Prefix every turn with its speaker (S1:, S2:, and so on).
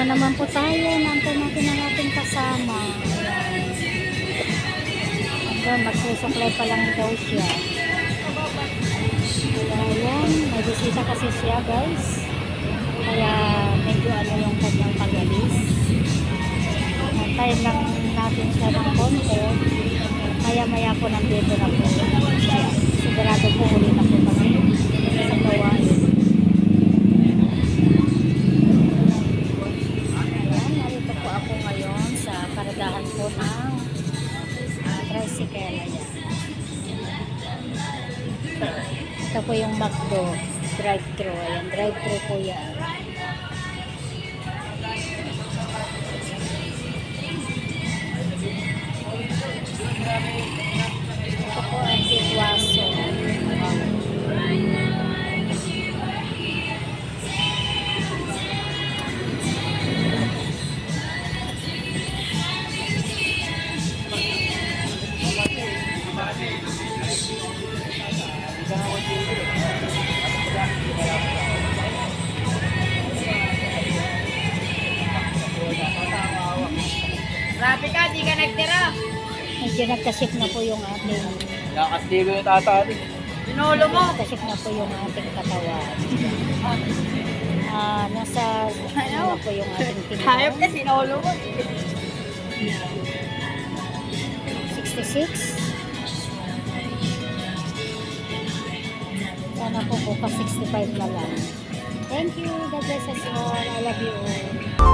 S1: naman po tayo. Nantay natin ang ating kasama. Ayan. Hanggang magsusuklay pa lang daw siya. Kaya yan, may bisita kasi siya guys. Kaya medyo ano yung kanyang pag-alis. Nantayin lang natin siya ng konti. Maya-maya po nandito na po. Ito po yung McDo drive-thru. Ayan, drive-thru po yan. Ito
S2: Grabe ka, di ka nagtira.
S1: Medyo nagkasip na po yung ating
S3: Nakastigo yung tata natin.
S2: Pinolo mo.
S1: nagkasip na po yung ating katawan. Ah, nasa ano na po yung ating
S2: Hayop ka, sinolo mo.
S1: 66. Sana po bukas 65 na lang. Thank you. God bless us all. I love you all.